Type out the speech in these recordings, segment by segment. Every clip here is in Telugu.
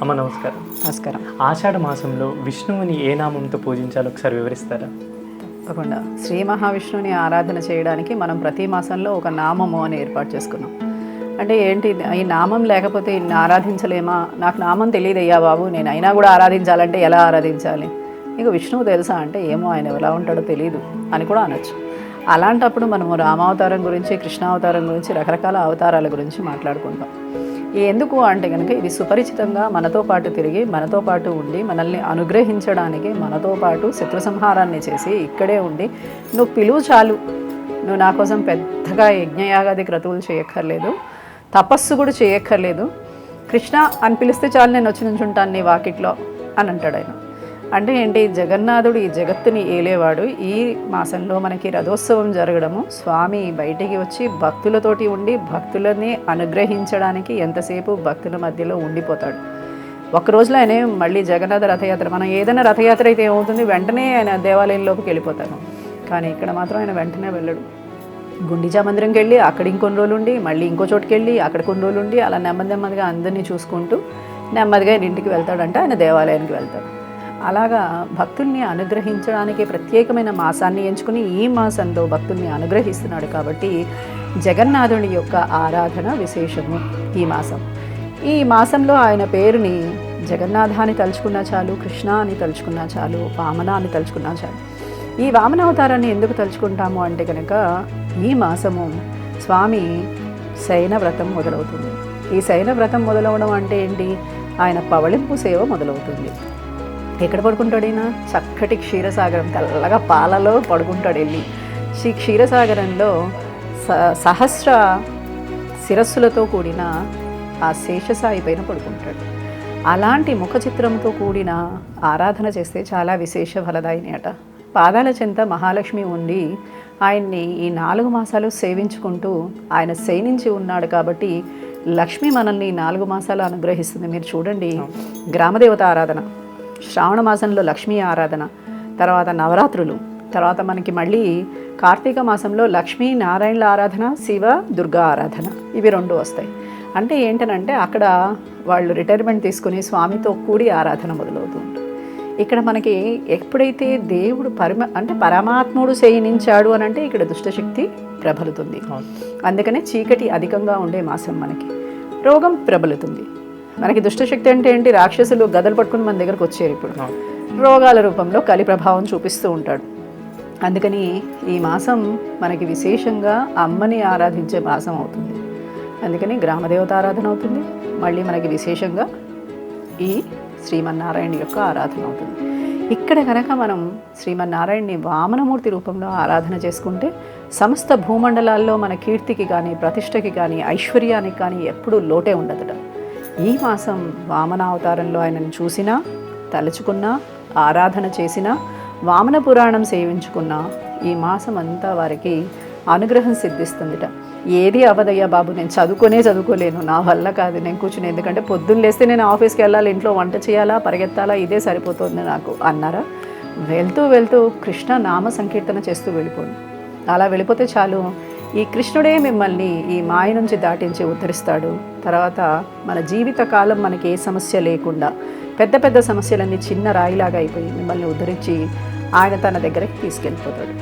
అమ్మ నమస్కారం. నమస్కారం. ఆషాఢ మాసంలో విష్ణువుని ఏ నామంతో పూజించాలో ఒకసారి వివరిస్తారా? తప్పకుండా. శ్రీ మహావిష్ణువుని ఆరాధన చేయడానికి మనం ప్రతి మాసంలో ఒక నామము అని ఏర్పాటు చేసుకున్నాం. అంటే ఏంటి ఈ నామం లేకపోతే ఇన్ని ఆరాధించలేమా? నాకు నామం తెలియదయ్యా బాబు నేను అయినా కూడా ఆరాధించాలంటే ఎలా ఆరాధించాలి? నీకు విష్ణువు తెలుసా అంటే ఏమో ఆయన ఎలా ఉంటాడో తెలియదు అని కూడా అనొచ్చు. అలాంటప్పుడు మనము రామావతారం గురించి కృష్ణావతారం గురించి రకరకాల అవతారాల గురించి మాట్లాడుకుంటాం. ఎందుకు అంటే కనుక ఇది సుపరిచితంగా మనతో పాటు తిరిగి మనతో పాటు ఉండి మనల్ని అనుగ్రహించడానికి మనతో పాటు శత్రు సంహారాన్ని చేసి ఇక్కడే ఉండి నువ్వు పిలువు చాలు. నువ్వు నా కోసం పెద్దగా యజ్ఞయాగాది క్రతువులు చేయక్కర్లేదు. తపస్సు కూడా చేయక్కర్లేదు. కృష్ణ అని పిలిస్తే చాలు నేను వచ్చి నుంచుంటాను నీ వాకిట్లో అని అంటాడు ఆయన. అంటే ఏంటి జగన్నాథుడు ఈ జగత్తుని ఏలేవాడు. ఈ మాసంలో మనకి రథోత్సవం జరగడము. స్వామి బయటికి వచ్చి భక్తులతోటి ఉండి భక్తులని అనుగ్రహించడానికి ఎంతసేపు భక్తుల మధ్యలో ఉండిపోతాడు. ఒక రోజులో ఆయన మళ్ళీ జగన్నాథ రథయాత్ర. మనం ఏదైనా రథయాత్ర అయితే ఏమవుతుంది? వెంటనే ఆయన దేవాలయంలోకి వెళ్ళిపోతాను కానీ ఇక్కడ మాత్రం ఆయన వెంటనే వెళ్ళడు. గుండిజా మందిరంకి వెళ్ళి అక్కడ ఇంకొన్ని రోజులు ఉండి మళ్ళీ ఇంకో చోటుకి వెళ్ళి అక్కడ కొన్ని రోజులు ఉండి అలా నెమ్మది నెమ్మదిగా అందరినీ చూసుకుంటూ నెమ్మదిగా ఆయన ఇంటికి వెళ్తాడంటే. ఆయన దేవాలయానికి వెళ్తాడు. అలాగా భక్తుల్ని అనుగ్రహించడానికి ప్రత్యేకమైన మాసాన్ని ఎంచుకుని ఈ మాసంలో భక్తుల్ని అనుగ్రహిస్తున్నాడు కాబట్టి జగన్నాథుని యొక్క ఆరాధన విశేషము ఈ మాసం. ఈ మాసంలో ఆయన పేరుని జగన్నాథ అని తలుచుకున్నా చాలు కృష్ణ అని తలుచుకున్నా చాలు వామన అని తలుచుకున్నా చాలు. ఈ వామన అవతారాన్ని ఎందుకు తలుచుకుంటాము అంటే కనుక ఈ మాసము స్వామి శయన వ్రతం మొదలవుతుంది. ఈ శయన వ్రతం మొదలవడం అంటే ఏంటి? ఆయన పవళింపు సేవ మొదలవుతుంది. ఎక్కడ పడుకుంటాడు ఈయన చక్కటి క్షీరసాగరం తెల్లగా పాలలో పడుకుంటాడు వెళ్ళి. శ్రీ క్షీరసాగరంలో స సహస్ర శిరస్సులతో కూడిన ఆ శేషసాయి పైన పడుకుంటాడు. అలాంటి ముఖ చిత్రంతో కూడిన ఆరాధన చేస్తే చాలా విశేష ఫలదాయిని అట పాదాల చెంత మహాలక్ష్మి ఉండి ఆయన్ని ఈ నాలుగు మాసాలు సేవించుకుంటూ ఆయన శయనించి ఉన్నాడు కాబట్టి లక్ష్మి మనల్ని నాలుగు మాసాలు అనుగ్రహిస్తుంది. మీరు చూడండి. గ్రామదేవత ఆరాధన. శ్రావణ మాసంలో లక్ష్మీ ఆరాధన తర్వాత నవరాత్రులు తర్వాత మనకి మళ్ళీ కార్తీక మాసంలో లక్ష్మీ నారాయణల ఆరాధన శివ దుర్గా ఆరాధన. ఇవి రెండు వస్తాయి. అంటే ఏంటనంటే అక్కడ వాళ్ళు రిటైర్మెంట్ తీసుకుని స్వామితో కూడి ఆరాధన మొదలవుతుంది ఇక్కడ మనకి ఎప్పుడైతే దేవుడు పరమ అంటే పరమాత్ముడు శయనించాడు అని అంటే ఇక్కడ దుష్టశక్తి ప్రబలుతుంది. అందుకనే చీకటి అధికంగా ఉండే మాసం మనకి. రోగం ప్రబలుతుంది. మనకి దుష్టశక్తి అంటే ఏంటి? రాక్షసులు గదలు పట్టుకుని మన దగ్గరకు వచ్చారు ఇప్పుడు. రోగాల రూపంలో కలి ప్రభావం చూపిస్తూ ఉంటాడు. అందుకని ఈ మాసం మనకి విశేషంగా అమ్మని ఆరాధించే మాసం అవుతుంది. అందుకని గ్రామదేవత ఆరాధన అవుతుంది. మళ్ళీ మనకి విశేషంగా ఈ శ్రీమన్నారాయణ యొక్క ఆరాధన అవుతుంది. ఇక్కడ కనుక మనం శ్రీమన్నారాయణని వామనమూర్తి రూపంలో ఆరాధన చేసుకుంటే సమస్త భూమండలాల్లో మన కీర్తికి కానీ ప్రతిష్టకి కానీ ఐశ్వర్యానికి కానీ ఎప్పుడూ లోటే ఉండదట. ఈ మాసం వామన అవతారంలో ఆయనను చూసినా తలుచుకున్నా ఆరాధన చేసినా వామన పురాణం సేవించుకున్నా ఈ మాసం అంతా వారికి అనుగ్రహం సిద్ధిస్తుందిట. ఏది అవదయ్యా బాబు నేను చదువుకునే చదువుకోలేను. నా వల్ల కాదు నేను కూర్చుని. ఎందుకంటే పొద్దున్న లేస్తే నేను ఆఫీస్కి వెళ్ళాలి ఇంట్లో వంట చేయాలా పరిగెత్తాలా ఇదే సరిపోతుంది నాకు. అన్నారా? వెళ్తూ వెళ్తూ కృష్ణ నామ సంకీర్తన చేస్తూ వెళ్ళిపోను అలా వెళ్ళిపోతే చాలు. ఈ కృష్ణుడే మిమ్మల్ని ఈ మాయ నుంచి దాటించి ఉద్ధరిస్తాడు. తర్వాత మన జీవిత కాలం మనకి ఏ సమస్య లేకుండా పెద్ద పెద్ద సమస్యలన్నీ చిన్న రాయిలాగా అయిపోయి మిమ్మల్ని ఉద్ధరించి ఆయన తన దగ్గరికి తీసుకెళ్ళిపోతాడు.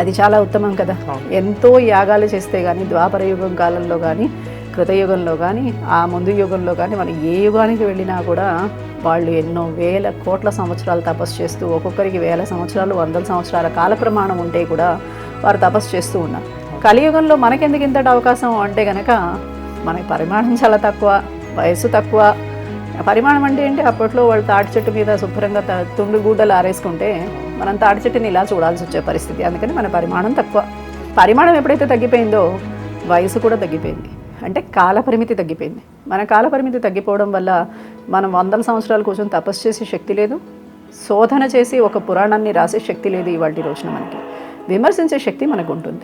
అది చాలా ఉత్తమం కదా. ఎంతో యాగాలు చేస్తే కానీ ద్వాపర యుగం కాలంలో కానీ కృతయుగంలో కానీ ఆ ముందు యుగంలో కానీ మనం ఏ యుగానికి వెళ్ళినా కూడా వాళ్ళు ఎన్నో వేల కోట్ల సంవత్సరాలు తపస్సు చేస్తూ ఒక్కొక్కరికి వేల సంవత్సరాలు వందల సంవత్సరాల కాల ప్రమాణం ఉంటే కూడా వారు తపస్సు చేస్తూ ఉన్నారు. కలియుగంలో మనకెందుకు ఇంతటి అవకాశం అంటే కనుక మనకి పరిమాణం చాలా తక్కువ వయసు తక్కువ. పరిమాణం అంటే ఏంటి? అప్పట్లో వాళ్ళు తాటి చెట్టు మీద శుభ్రంగా త- తుండు గూడలు ఆరేసుకుంటే మనం తాటి చెట్టుని ఇలా చూడాల్సి వచ్చే పరిస్థితి. అందుకని మన పరిమాణం తక్కువ. పరిమాణం ఎప్పుడైతే తగ్గిపోయిందో వయసు కూడా తగ్గిపోయింది. అంటే కాలపరిమితి తగ్గిపోయింది. మన కాలపరిమితి తగ్గిపోవడం వల్ల మనం వందల సంవత్సరాలు కూర్చొని తపస్సు చేసే శక్తి లేదు. శోధన చేసి ఒక పురాణాన్ని రాసే శక్తి లేదు ఇవాళ రోజున మనకి. విమర్శించే శక్తి మనకు ఉంటుంది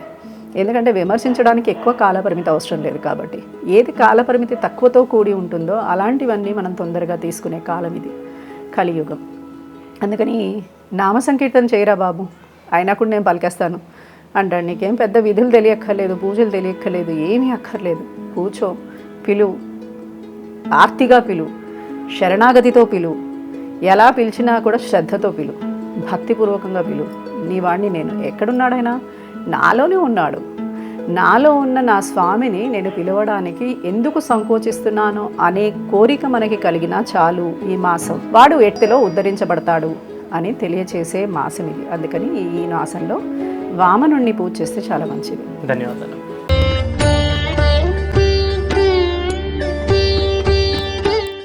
ఎందుకంటే విమర్శించడానికి ఎక్కువ కాలపరిమితి అవసరం లేదు కాబట్టి. ఏది కాలపరిమితి తక్కువతో కూడి ఉంటుందో అలాంటివన్నీ మనం తొందరగా తీసుకునే కాలం ఇది కలియుగం. అందుకని నామ సంకీర్తన చేయరా బాబు? అయినా కూడా నేను పలికేస్తాను. అంటాడు నీకేం పెద్ద విధులు తెలియక్కర్లేదు పూజలు తెలియక్కర్లేదు ఏమీ అక్కర్లేదు. కూర్చో పిలువు. ఆర్తిగా పిలువు. శరణాగతితో పిలు ఎలా పిలిచినా కూడా శ్రద్ధతో పిలు భక్తిపూర్వకంగా పిలు నీ వాడిని నేను ఎక్కడున్నాడైనా నాలోనే ఉన్నాడు. నాలో ఉన్న నా స్వామిని నేను పిలవడానికి ఎందుకు సంకోచిస్తున్నాను అనే కోరిక మనకి కలిగినా చాలు ఈ మాసం. వాడు ఎట్టిలో ఉద్ధరించబడతాడు అని తెలియచేసే మాసం ఇది అందుకని ఈ మాసంలో వామనుణ్ణి పూజ చేస్తే చాలా మంచిది. ధన్యవాదాలు.